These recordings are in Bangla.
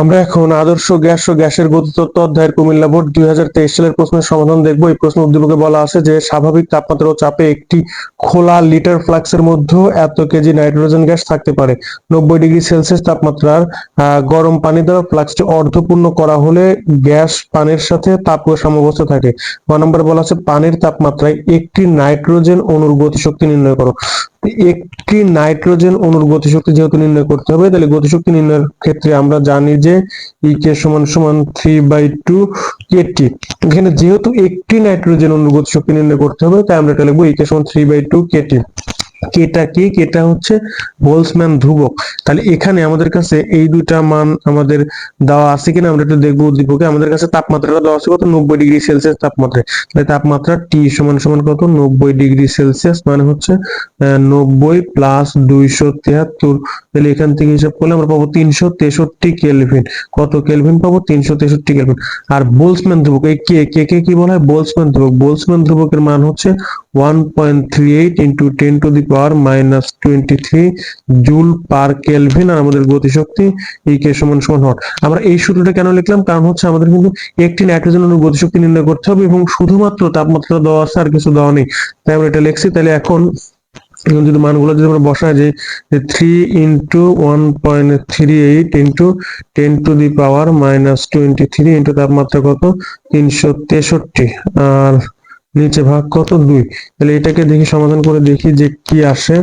আমরা এখন আদর্শ গ্যাস ও গ্যাসের গতিতত্ত্ব অধ্যায়ের কুমিল্লা বোর্ড দুই হাজার তেইশ সালের প্রশ্নের সমাধান দেখব। এই প্রশ্ন উদ্দীপকে বলা আছে যে, স্বাভাবিক তাপমাত্রা ও চাপে একটি খোলা লিটার ফ্লাক্সের মধ্যে এত কেজি নাইট্রোজেন গ্যাস থাকতে পারে। নব্বই ডিগ্রি সেলসিয়াস তাপমাত্রার গরম পানি দ্বারা ফ্লাক্সটি অর্ধপূর্ণ করা হলে গ্যাস পানির সাথে তাপীয় সাম্যাবস্থা থাকে। গ নম্বরে বলা আছে, পানির তাপমাত্রায় একটি নাইট্রোজেন অণুর গতিশক্তি নির্ণয় করো। একটি নাইট্রোজেন অণুর গতিশক্তি যেহেতু নির্ণয় করতে হবে, তাহলে গতিশক্তি নির্ণয়ের ক্ষেত্রে আমরা জানি যে ই কে সমান সমান থ্রি বাই টু কেটি এখানে যেহেতু একটি নাইট্রোজেন অণুর গতিশক্তি নির্ণয় করতে হবে, তাই আমরা এটা লিখব ই কে সমান থ্রি বাই টু কেটি কেটা কে? কেটা হচ্ছে বোলসম্যান ধ্রুবক। তাহলে এখানে আমাদের কাছে এই দুইটা মান আমাদের দেওয়া আছে কিনা আমরা একটু দেখব উদ্দীপকে। আমাদের কাছে তাপমাত্রাটা দেওয়া আছে কত? নব্বই ডিগ্রি সেলসিয়াস তাপমাত্রায়। তাহলে তাপমাত্রা টি সমান সমান কত? নব্বই ডিগ্রি সেলসিয়াস মানে হচ্ছে নব্বই প্লাস দুইশো তিয়াত্তর। তাহলে এখান থেকে হিসাব করলে আমরা পাবো তিনশো তেষট্টি কেলভিন। কত কেলভিন পাবো? তিনশো তেষট্টি কেলভিন। আর বোলসম্যান ধ্রুবক, এই কে কে কে কি বলা হয়? বোলসম্যান ধ্রুবক। বোলসম্যান ধ্রুবকের মান হচ্ছে one point three eight into ten to the power minus twenty three joule per kelvin আর আমাদের গতিশক্তি এই কে সমান সমান হট আমরা এই সূত্রটা কেন লিখলাম? কারণ হচ্ছে আমাদের কিন্তু একটি নাইট্রোজেন অণুর গতিশক্তি নির্ণয় করতে হবে এবং শুধুমাত্র তাপমাত্রা দেওয়া আছে আর কিছু দেওয়া নেই। তাই আমরা এটা লিখছি। তাহলে এখন এখন যদি মানগুলো যদি আমরা বসাই যে three into one point three eight into ten to the power minus twenty three into তাপমাত্রা কত? তিনশো তেষট্টি। আর নিচে ভাগ কত দুই? তাহলে এটাকে দেখি সমাধান করে দেখি যে কি আসে।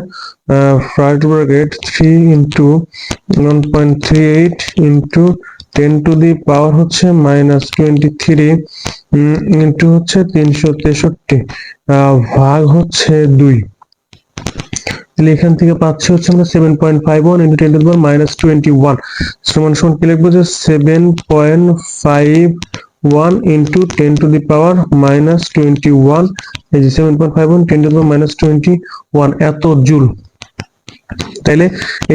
First bracket three into one point three eight into ten to the power হচ্ছে মাইনাস টোয়েন্টি থ্রি ইন্টু হচ্ছে তিনশো তেষট্টি ভাগ হচ্ছে দুই। তাহলে এখান থেকে পাচ্ছি হচ্ছে আমরা seven point five one into ten to the power minus twenty one সমান সমান কি লিখব যে seven point five one into ten to the power minus twenty one এই যে seven point five one ten to the power minus twenty one এত জুল। তাইলে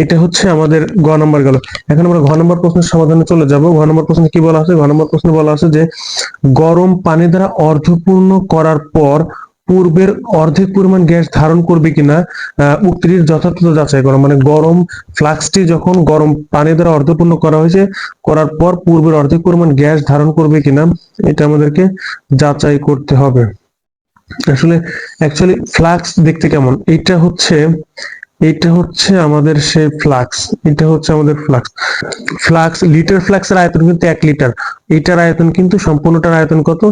এটা হচ্ছে আমাদের গ নম্বর গেল। এখন আমরা ঘ নম্বর প্রশ্নের সমাধানে চলে যাব। ঘ নম্বর প্রশ্নে কি বলা আছে? ঘ নম্বর প্রশ্নে বলা আছে যে, গরম পানি দ্বারা অর্ধপূর্ণ করার পর পূর্বের অর্ধেক পরিমাণ গ্যাস ধারণ করবে কিনা আহ, উক্তির যথার্থ যাচাই করা। মানে গরম ফ্লাক্সটি যখন গরম পানি দ্বারা অর্ধপূর্ণ করা হয়েছে করার পর পূর্বের অর্ধেক পরিমাণ গ্যাস ধারণ করবে কিনা এটা আমাদেরকে যাচাই করতে হবে। আসলে অ্যাকচুয়ালি ফ্লাক্স দেখতে কেমন? এটা হচ্ছে এটা হচ্ছে আমাদের সেই ফ্লাক্স, এটা হচ্ছে আমাদের ফ্লাক্স। ফ্লাক্স, লিটার ফ্লাক্সের আয়তন কিন্তু এক লিটার। এটার আয়তন কিন্তু সম্পূর্ণটার আয়তন কত?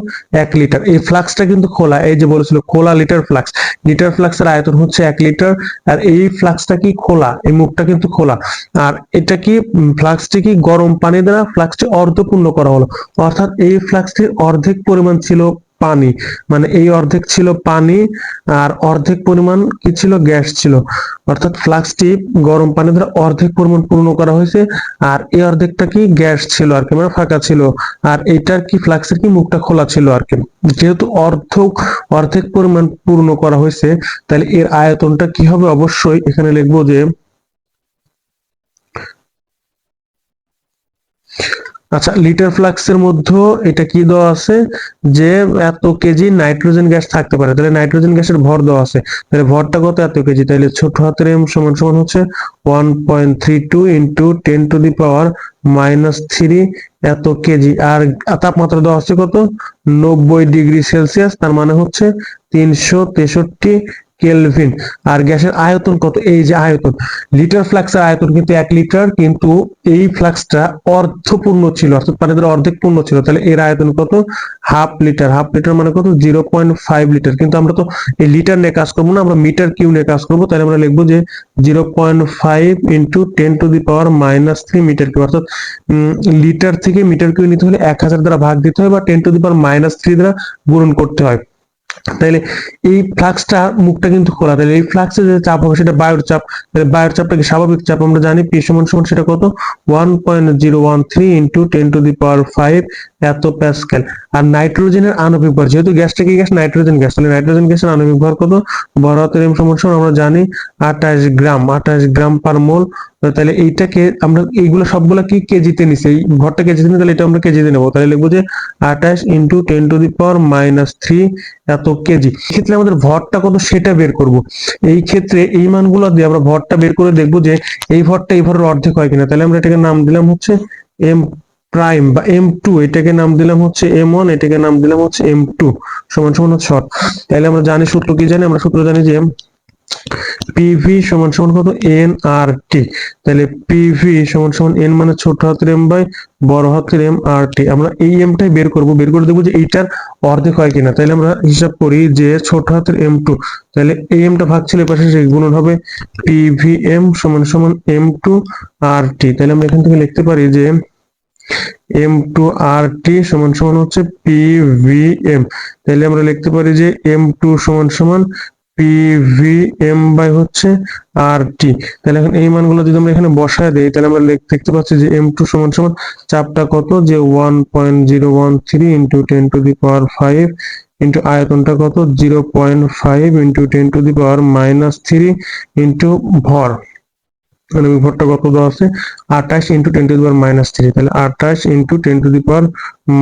এক লিটার। এই ফ্লাক্সটা কিন্তু খোলা, এই যে বলেছিল খোলা লিটার ফ্লাক্স। লিটার ফ্লাক্সের আয়তন হচ্ছে এক লিটার, আর এই ফ্লাক্সটা কি খোলা? এই মুখটা কিন্তু খোলা। আর এটা কি ফ্লাক্সটি কি গরম পানি দ্বারা, ফ্লাক্সটি অর্ধপূর্ণ করা হলো? অর্থাৎ এই ফ্লাক্সটির অর্ধেক পরিমাণ ছিল পানি। মানে এই অর্ধেক ছিল পানি আর অর্ধেক পরিমাণ কি ছিল? গ্যাস ছিল। অর্থাৎ ফ্লাক্সটি গরম পানি দ্বারা অর্ধেক পরিমাণ পূর্ণ করা হয়েছে আর এই অর্ধেকটা কি গ্যাস ছিল আর কি মানে ফাঁকা ছিল। আর এইটার কি ফ্লাক্সের কি মুখটা খোলা ছিল আর কি। যেহেতু অর্ধ অর্ধেক পরিমাণ পূর্ণ করা হয়েছে, তাহলে এর আয়তনটা কি হবে? অবশ্যই এখানে লিখব যে আচ্ছা লিটার ফ্লাক্সের মধ্যে এটা কি দেওয়া আছে? যে এত কেজি নাইট্রোজেন গ্যাস থাকতে পারে। তাহলে নাইট্রোজেন গ্যাসের ভর দেওয়া আছে। তাহলে ভরটা কত? এত কেজি। তাহলে ছোট হাতের এম সমান সমান হচ্ছে one point three two into ten to the power minus three এত কেজি। আর তাপমাত্রা দেওয়া আছে কত? নব্বই ডিগ্রি সেলসিয়াস তার মানে হচ্ছে তিনশো তেষট্টি কেলভিন আর গ্যাসের আয়তন কত? এই যে আয়তন। লিটার ফ্লাক্সের আয়তন কিন্তু এক লিটার, কিন্তু এই ফ্লাক্সটা অর্ধপূর্ণ ছিল, অর্থাৎ পানি পানিদের অর্ধেক পূর্ণ ছিল। তাহলে এর আয়তন কত? Half litre. হাফ লিটার মানে কত? Zero point five litre. কিন্তু আমরা তো এই লিটার নিয়ে কাজ করব না, আমরা মিটার কিউ নিয়ে কাজ করব, তাহলে আমরা লিখব যে zero point five into ten to the power minus three metre cube. অর্থাৎ লিটার থেকে মিটার কিউ নিতে হলে এক হাজার দ্বারা ভাগ দিতে হয় বা ten to the power minus three দ্বারা গুণন করতে হয়। তাহলে এই ফ্লাক্সটা মুখটা কিন্তু খোলা তাহলে এই ফ্লাক্সে যে চাপ হবে সেটা বায়ুর চাপ তাহলে বায়ুর চাপটা কি স্বাভাবিক চাপ? আমরা জানি পি সমান সমান সেটা কত? One point zero one three into ten to the power five এত প্যাসকেল আর নাইট্রোজেনের আণবিক ভর, যেহেতু গ্যাসটা কি গ্যাস? Nitrogen gas. তাহলে নাইট্রোজেন গ্যাসের আণবিক ভর কত? হাতের এম সমান সমান আমরা জানি আঠাশ গ্রাম আঠাশ গ্রাম পার মোল তাহলে এইটাকে আমরা এইগুলো সবগুলো কি কেজিতে নিছি? এই ভরটা কেজিতে নিই তাহলে এটা আমরা কেজিতে নেব। তাহলে লিখব যে আঠাশ into ten to the power minus three এত কেজি। ক্ষেত্রে আমাদের ভরটা কত সেটা বের করব। এই ক্ষেত্রে এই মানগুলো দিয়ে আমরা ভরটা বের করে দেখব যে এই ভরটা এই ভরের অর্ধেক হয় কিনা। তাহলে আমরা এটাকে নাম দিলাম হচ্ছে এম প্রাইম বা এম টু। এটাকে নাম দিলাম হচ্ছে এম ওয়ান, এটাকে নাম দিলাম হচ্ছে এম টু, সমান সমান হচ্ছে শর্ট। তাহলে আমরা জানি সূত্র কি জানি? আমরা সূত্র জানি যে পিভি সমান সমান কত? এন আর টি তাহলে পিভি সমান সমান এন মানে ছোট হাতের এম বাই বড় হাতের এম আর টি আমরা এই এমটাই বের করব। বের করে দেখব যে এইটার অর্ধেক হয় কিনা। তাহলে আমরা হিসাব করি যে ছোট হাতের এম টু তাহলে এই এমটা ভাগ ছিল পাশে সেই গুণন হবে পিভি এম সমান সমান এম টু আর টি তাহলে আমরা এখান থেকে লিখতে পারি যে এম টু আর টি সমান সমান হচ্ছে পিভিএম তাহলে আমরা লিখতে পারি যে এম টু সমান সমান পিভিএম বাই হচ্ছে টি তাহলে এখন এই মানগুলো যদি আমরা এখানে বসায় দেই, তাহলে আমরা দেখতে পাচ্ছি যে এম টু সমান সমান চাপটা কত? যে one point zero one three into ten the power five আয়তনটা কত? Zero point five into ten to the power minus three into ভর। মানে ভরটা কত দেওয়া আছে? আঠাশ into ten to the power minus three তাহলে আঠাশ into ten to the power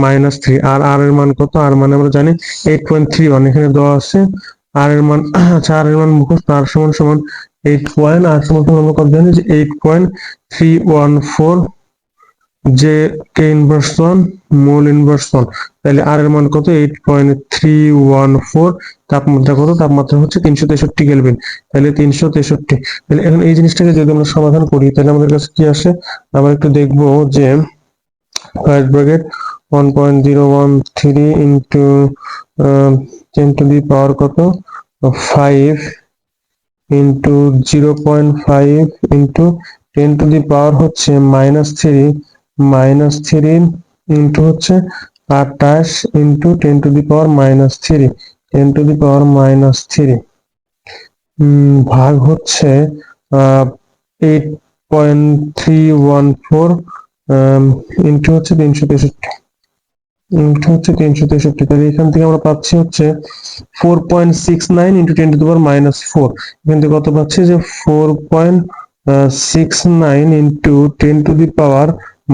minus three R R এর মান কত? আর মানে আমরা জানি এইট পয়েন্ট থ্রি ওয়ান এখানে দেওয়া আছে আর এর মান আচ্ছা আর এর মান মুখস্থ, আর সমান সমান এইট পয়েন্ট আর সমান সমান আমরা কত জানি যে eight point three one four যে K inverse one mole inverse তাহলে আর এর মান কত? Eight point three one four তাপমাত্রা কত? তাপমাত্রা হচ্ছে তিনশো তেষট্টি কেলভিন তাহলে তিনশো তেষট্টি। তাহলে এখন এই জিনিসটাকে যদি আমরা সমাধান করি তাহলে আমাদের কাছে কি আসে? আবার একটু দেখব যে first bracket one point zero one three into ten to the power কত? Five into zero point five into ten to the power হচ্ছে minus three minus three into হচ্ছে আঠাশ into ten to the power minus three ten to the power minus three ভাগ হচ্ছে eight point three one four into হচ্ছে তিনশো তেষট্টি। ইন্টু হচ্ছে তিনশো তেষট্টি। তাহলে এখান থেকে আমরা পাচ্ছি হচ্ছে four point six nine into ten to power minus four এখান থেকে কত পাচ্ছি যে four point six nine into ten to the power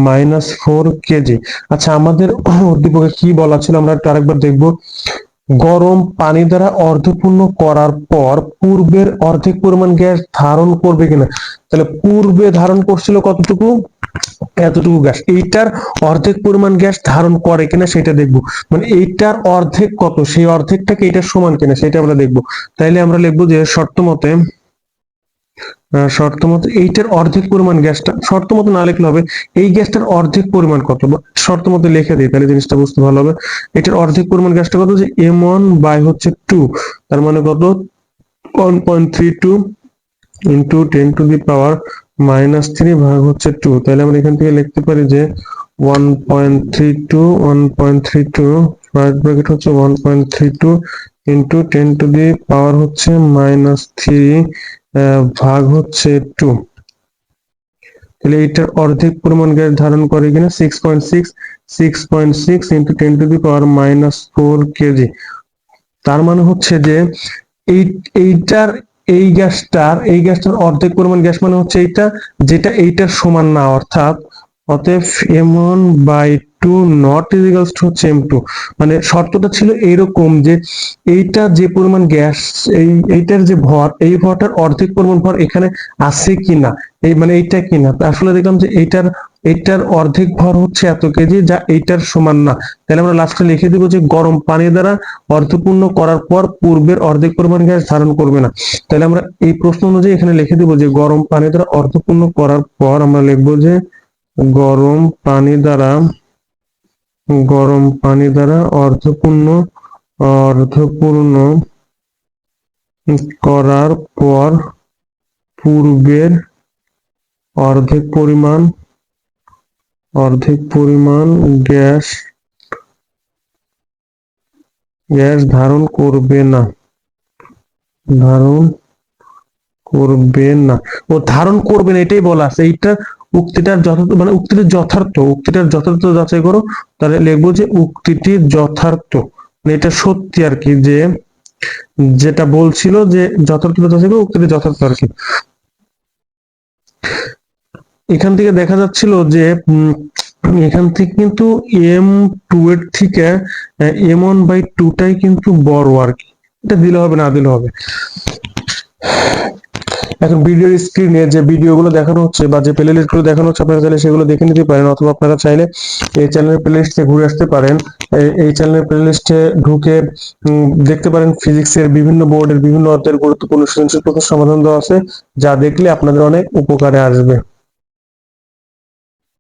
minus four kg আচ্ছা আমাদের উদ্দীপকে কি বলা ছিল আমরা একটু আরেকবার দেখব। গরম পানি দ্বারা অর্ধপূর্ণ করার পর পূর্বের অর্ধেক পরিমাণ গ্যাস ধারণ করবে কিনা? তাহলে পূর্বে ধারণ করছিল কতটুকু? এতটুকু গ্যাস। এইটার অর্ধেক পরিমাণ গ্যাস ধারণ করে কিনা সেটা দেখব। মানে এইটার অর্ধেক কত? সেই অর্ধেকটাকে এটার সমান কিনা সেটা আমরা দেখব। তাইলে আমরা লিখব যে শর্ত মতে শর্ত মতে এইটার অর্ধেক পরিমাণ গ্যাসটা, শর্ত মতো না লিখলে হবে, এই গ্যাসটার অর্ধেক পরিমাণ কত? শর্ত মতো লিখে দিই, তাহলে জিনিসটা বুঝতে ভালো হবে। এটার অর্ধেক পরিমাণ গ্যাসটা কত? যে এম ওয়ান বাই হচ্ছে টু, তার মানে কত? One point three two into ten to the power minus three ভাগ হচ্ছে টু তাহলে আমরা এখান থেকে লিখতে পারি যে one point three two one point three two first bracket হচ্ছে one point three two into ten to the power হচ্ছে মাইনাস থ্রি ভাগ হচ্ছে টু তাহলে এইটার অর্ধেক পরিমাণ গ্যাস ধারণ করে কিনা? Six point six six point six into ten to the power minus four kg তার মানে হচ্ছে যে এই, এইটার এই গ্যাসটার এই গ্যাসটার অর্ধেক পরিমাণ গ্যাস মানে হচ্ছে এইটা, যেটা এইটার সমান না, অর্থাৎ অতএব M one by two not equals to হচ্ছে এম টু মানে শর্তটা ছিল এইরকম যে এইটা যে পরিমাণ গ্যাস, এই, এইটার যে ভর, এই ভরটার অর্ধেক পরিমাণ ভর এখানে আছে কিনা, এই মানে এইটা কিনা। আসলে দেখলাম যে এইটার এইটার অর্ধেক ভর হচ্ছে এত কেজি, যা এইটার সমান না। তাহলে আমরা লাস্টে লিখে দিব যে গরম পানি দ্বারা অর্ধপূর্ণ করার পর পূর্বের অর্ধেক পরিমাণ গ্যাস ধারণ করবে না। তাহলে আমরা এই প্রশ্ন অনুযায়ী এখানে লিখে দিব যে গরম পানি দ্বারা অর্ধপূর্ণ করার পর আমরা লিখব যে গরম পানি দ্বারা, গরম পানি দ্বারা অর্ধপূর্ণ অর্ধপূর্ণ করার পর পূর্বের অর্ধেক পরিমাণ অর্ধেক পরিমাণ গ্যাস গ্যাস ধারণ করবে না। ধারণ করবে না। ও ধারণ করবে না, এটাই বলা আছে। এইটা উক্তিটার যথার্থ মানে উক্তিটির যথার্থ, উক্তিটার যথার্থ যাচাই করো, তাহলে লিখব যে উক্তিটির যথার্থ। মানে এটা সত্যি আর কি, যে যেটা বলছিল যে যথার্থ যাচাই করো, উক্তিটি যথার্থ আর কি। এখান থেকে দেখা যাচ্ছিল যে এখান থেকে কিন্তু এম টু এর থেকে, এম ওয়ান বাই টুটাই কিন্তু বড় আর কি। এটা দিলে হবে না, দিলে হবে। এখন ভিডিওর স্ক্রিনে যে ভিডিওগুলো দেখানো হচ্ছে বা যে প্লে লিস্টগুলো দেখানো হচ্ছে, আপনারা চাইলে সেগুলো দেখে নিতে পারেন অথবা আপনারা চাইলে এই চ্যানেলের প্লে লিস্টে ঘুরে আসতে পারেন। এই- চ্যানেলের প্লে লিস্টে ঢুকে দেখতে পারেন ফিজিক্সের বিভিন্ন বোর্ডের বিভিন্ন অর্থের গুরুত্বপূর্ণ সমাধান দেওয়া আছে, যা দেখলে আপনাদের অনেক উপকারে আসবে।